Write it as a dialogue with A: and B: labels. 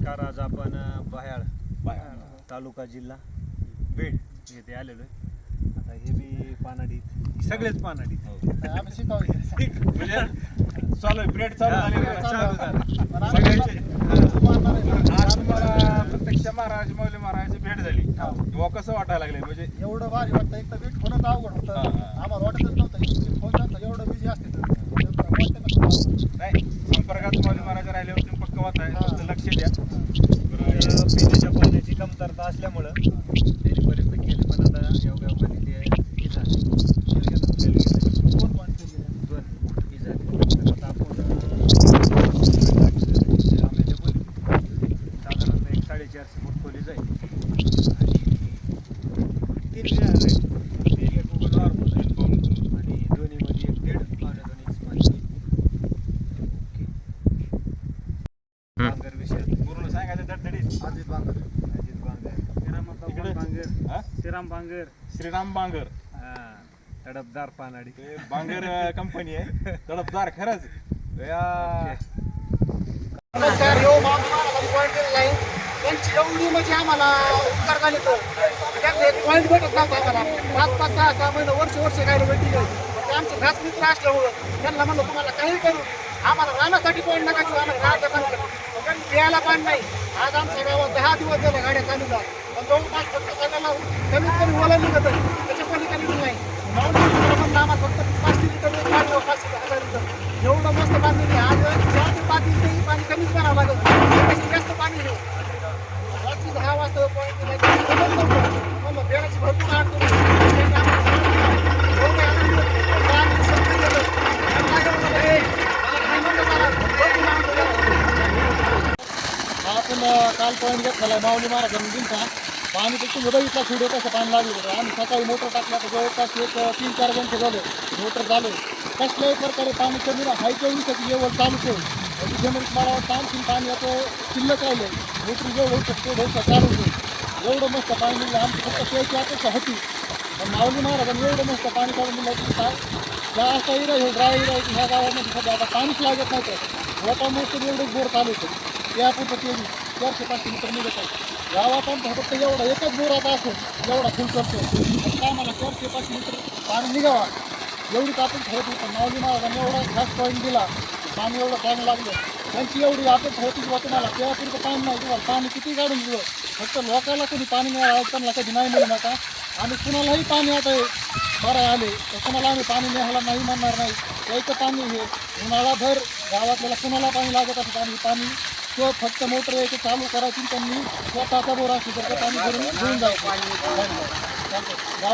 A: नमस्कार आज आपण अ, बह्याळ तालुका जिल्हा बीड येथे आलेलो आहे. आता हे बी पानाडी सगळेच पानाडी
B: आम्ही शिकावं
C: म्हणजे चालू आहे ब्रेड चालू
A: झालं.
B: एवढं
C: प्रत्यक्ष महाराज मौली महाराजाची भेट झाली.
B: हो.
C: तेव्हा कसं वाटायला लागले म्हणजे
B: भारी वाटतं एक तर भेट होणं अवघड होतं
C: हा, हा.
B: आम्हाला वाटतच नव्हतं इतके फोन त्यांचा एवढं बिझी असते तर वाटतं कसं
C: नाही संपर्कात मौली महाराज राहिल्यावर तुम्ही पक्क वाट आहे
B: हा.
C: फक्त लक्ष द्या बरं,
A: अ, पिण्याच्या पाण्याची कमतरता असल्यामुळं त्याने प्रयत्न केले पण आता योगायोगाने ते हे झाले. फेल गेलं, फेल गेलं.
B: फोन पॉईंट केलेले
A: दोन हे झाले. तर आता आपण अ, आम्हाला बोलली. साधारणतः एक साडेचारशे फूट खोली जाईल तीन एक नॉर्मल आहे. आणि दोन्हीमध्ये एक दीड पावणे दोन इंच पाणी. आहे. ओके. बांगर विषयात
C: पूर्ण सांगायचं धडधडीत
B: अजित बांगर.
A: अजित बांगर.
C: इकडे? हा?
A: श्रीराम बांगर.
C: श्रीराम बांगर.
A: हा तडपदार पानाडी.
C: बांगर कंपनी आहे. तडपदार खरंच. या.
B: नमस्कार यो महाराजांनी पॉईंट केलेला आहे त्यांची एवढी म्हणजे आम्हाला उपकार झाले तर. त्यांचं एक पॉईंट भेटत नव्हता आम्हाला. पाच पाच सहा सहा महिने वर्ष वर्ष काय भेटली ते आमचे घास मित्र असल्यामुळं त्यांना म्हणलं तुम्हाला काही करू आम्हाला राहण्यासाठी पॉईंट नका किंवा आम्हाला राहता पण प्यायला पाणी नाही. आज आमच्या गावात दहा दिवस झाले गाड्या चालू झाल्या. पण जवळपास फक्त सगळ्याला कमीत कमी ओला निघत त्याच्या पलीकडे नाही. आम्हाला फक्त पाचशे लिटर एक पाणी व पाचशे हजार लिटर एवढं मस्त पाणी नाही आज चार ते पाच लिटर ही पाणी कमीच करावं लागत त्यापेक्षा जास्त पाणी घेऊ रात्री दहा वाजता पॉईंट म्हणलं पेराची भरपूर अडचण आहे. त्यांनी आम्हाला एवढं आनंद दिलं. पाणी सगळं गेलं. त्यांना एवढं म्हणलं, "ए, मला काय नको जरा, भरपूर आनंद झाला." हा आपण काल पॉईंट घेतलेला आहे. माऊली महाराजांनी दिलता पाणी फक्त बघितला व्हिडिओ कसं पाणी लागलं होतं आम्ही सकाळी मोटर टाकला तर जवळपास एक तीन चार घंटे झाले. मोटर झाले. कसल्याही प्रकारे पाणी कमी ना हाय तेवढीसाठी लेवल चालूच आहे. म्हणजे जनरेट मला वाटतं आणखीन पाणी आता शिल्लक राहिले मोटर जेवढं होऊ शकतो ढोसा चालू आहे. एवढं मस्त पाणी दिलं आमची फक्त प्यायची अपेक्षा होती. पण माऊली महाराजांनी एवढं मस्त पाणी काढून दिलं की काय? ज्या असा इरा हे ड्राय इरा आहे. ह्या गावामध्ये सध्या आता पाणीच लागत नव्हतं. लोकांमुळे तर एवढं बोर चालू होतं त्या पुढं केली चारशे पाचशे मीटर निघत आहे. गावात आमचा फक्त एवढा एकच बोर आता असेल एवढा फुल करतो. आणि काय मला चारशे पाचशे मीटर पाणी निघावा. एवढी आपण ठरत होतं. माऊली महाराजांनी एवढा खास पॉईंट दिला. पाणी एवढं पाणी लागलं. त्यांची एवढी आपण होती किंवा तुम्हाला त्यापुरतं पाणी नाही तुम्हाला पाणी किती काढून दिलं. फक्त लोकांना कधी पाणी मिळालं त्यांना कधी नाही मिळू नका. आणि कुणालाही पाणी आता बरं आले तर कुणाला आम्ही पाणी न्यायला नाही म्हणणार नाही. त्याचं पाणी हे उन्हाळाभर गावातल्याला कुणाला पाणी लागत असतं आणि पाणी तो फक्त मोटर यायचं चालू करायची त्यांनी स्वतःचा बोरा असतो आणि घेऊन जायचं चालतंय. गाव